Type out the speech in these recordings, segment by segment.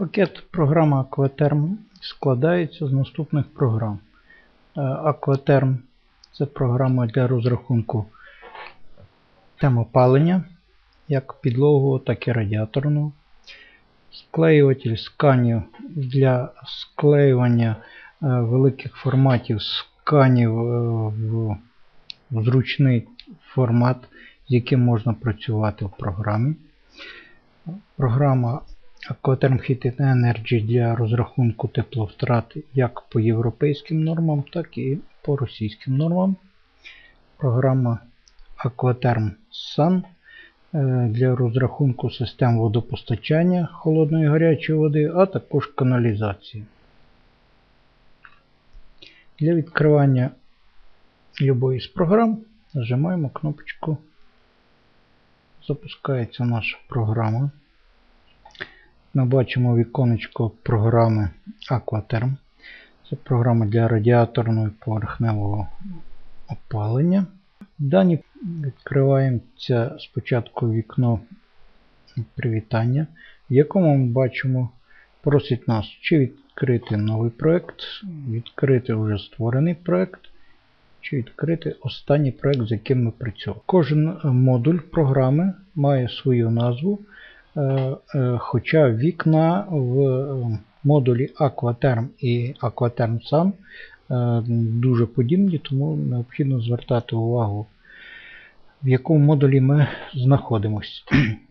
Пакет програми Aquaterm складається з наступних програм. Е, Aquaterm це програма для розрахунку тем опалення, як підлогового, так і радіаторного. Склеюватель сканів для склеювання е, великих форматів сканів е, в зручний формат, з яким можна працювати в програмі. Програма Heated Energy для розрахунку тепловтрат як по європейським нормам, так і по російським нормам. Програма Aquaterm Sun е, для розрахунку систем водопостачання холодної і гарячої води, а також каналізації. Для відкривання любої з програм нажимаємо кнопочку Запускається наша програма. Ми бачимо віконечко програми Aquaterm. Це програма для радіаторного поверхневого опалення. Дані відкривається спочатку вікно привітання, в якому ми бачимо, просить нас чи відкрити новий проект, відкрити вже створений проект, чи відкрити останній проект, з яким ми працюємо. Кожен модуль програми має свою назву. Е, е, хоча вікна в е, модулі Aquaterm і Aquaterm Sun дуже подібні, тому необхідно звертати увагу, в якому модулі ми знаходимося.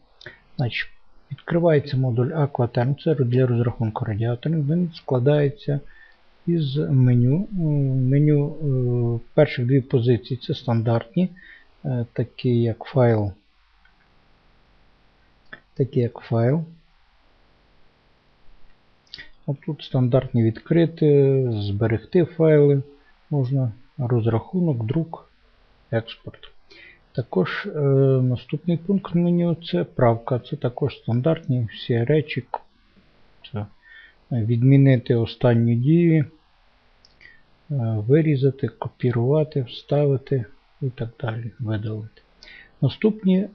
Значить, Відкривається модуль Aquaterm, це для розрахунку радіаторів. Він складається із меню. Меню перших дві позиції це стандартні, такі як файл такі як файл. Тут стандартні відкрити, зберегти файли, можна розрахунок, друк, експорт. Також е, наступний пункт меню це правка. Це також стандартні всі речі. Це Відмінити останню дію, е, вирізати, копірувати, вставити і так далі. Видалити. Наступні е,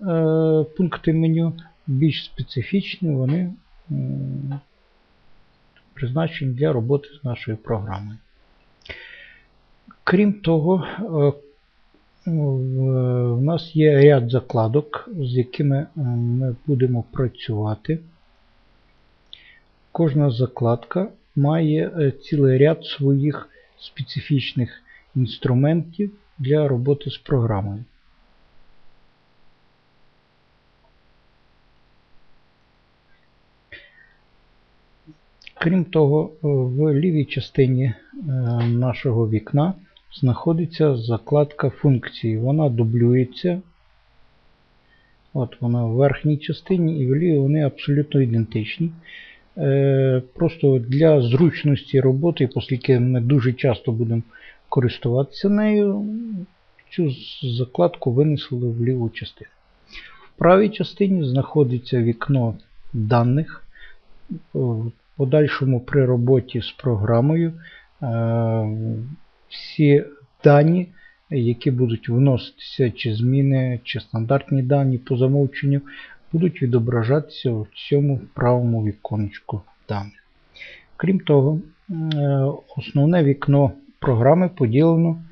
пункти меню більш специфічні, вони призначені для роботи з нашою програмою. Крім того, е, в нас є ряд закладок, з якими е, ми будемо працювати. Кожна закладка має е, цілий ряд своїх специфічних інструментів для роботи з програмою. Крім того, в лівій частині е, нашого вікна знаходиться закладка функції. Вона дублюється. От вона в верхній частині і в лівій вони абсолютно ідентичні. Е, просто для зручності роботи, оскільки ми дуже часто будемо користуватися нею, цю закладку винесли в ліву частину. В правій частині знаходиться вікно даних подальшому при роботі з програмою е, всі дані, які будуть вноситися, чи зміни, чи стандартні дані по замовченню, будуть відображатися в цьому правому віконечку даних. Крім того, е, основне вікно програми поділено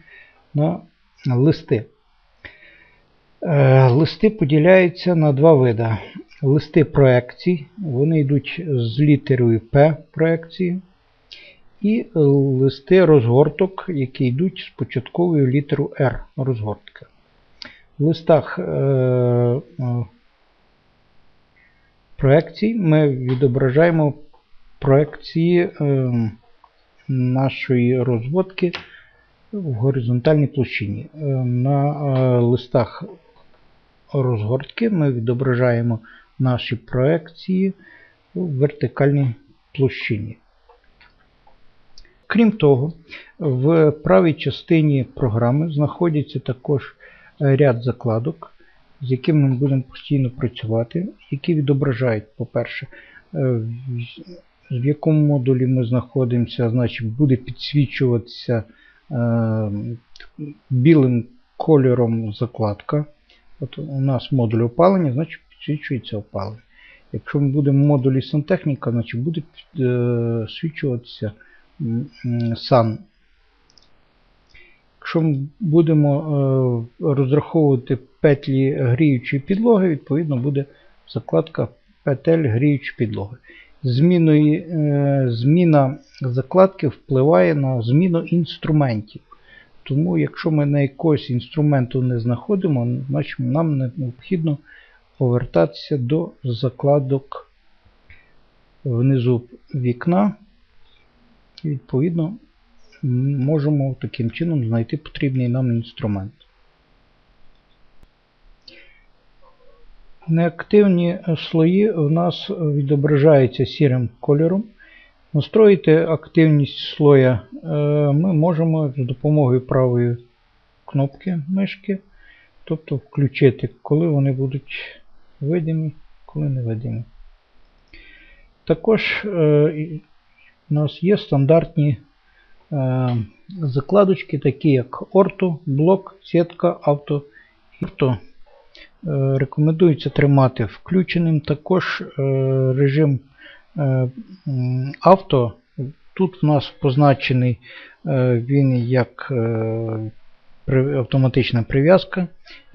на листи. Е, листи поділяються на два види листи проекцій, вони йдуть з літерою П проекції. І листи розгорток, які йдуть з початковою літерою R розгортка. В листах е, е, проекцій ми відображаємо проекції е, нашої розводки в горизонтальній площині. Е, на е, листах розгортки ми відображаємо наші проекції у вертикальній площині. Крім того, в правій частині програми знаходяться також ряд закладок, з якими ми будемо постійно працювати, які відображають, по-перше, е, в якому модулі ми знаходимося, значить буде підсвічуватися е, білим кольором закладка. От У нас модуль опалення, значить підсвічується опалення. Якщо ми будемо в модулі сантехніка, значить буде е, свідчуватися м, м, сан. Якщо ми будемо е, розраховувати петлі гріючої підлоги, відповідно буде закладка петель гріючої підлоги. Зміною, е, зміна закладки впливає на зміну інструментів. Тому, якщо ми на якогось інструменту не знаходимо, значить нам необхідно повертатися до закладок внизу вікна. І, відповідно, можемо таким чином знайти потрібний нам інструмент. Неактивні слої у нас відображаються сірим кольором. Настроїти активність слоя е, ми можемо за допомогою правої кнопки мишки, тобто включити, коли вони будуть видимі, коли не видимі. Також е, у нас є стандартні е, закладочки, такі як орто, блок, сітка, авто. Авто е, рекомендується тримати включеним. Також е, режим е, авто. Тут в нас позначений е, він як е, автоматична прив'язка.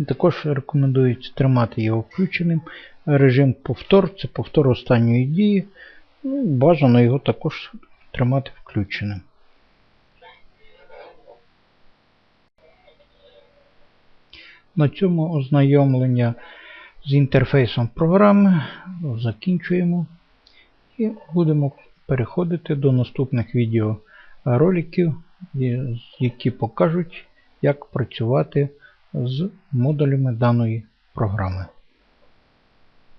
Також рекомендується тримати його включеним. Режим повтор це повтор останньої дії. Ну, бажано його також тримати включеним. На цьому ознайомлення з інтерфейсом програми закінчуємо і будемо переходити до наступних відеороликів, які покажуть, як працювати з модулями даної програми.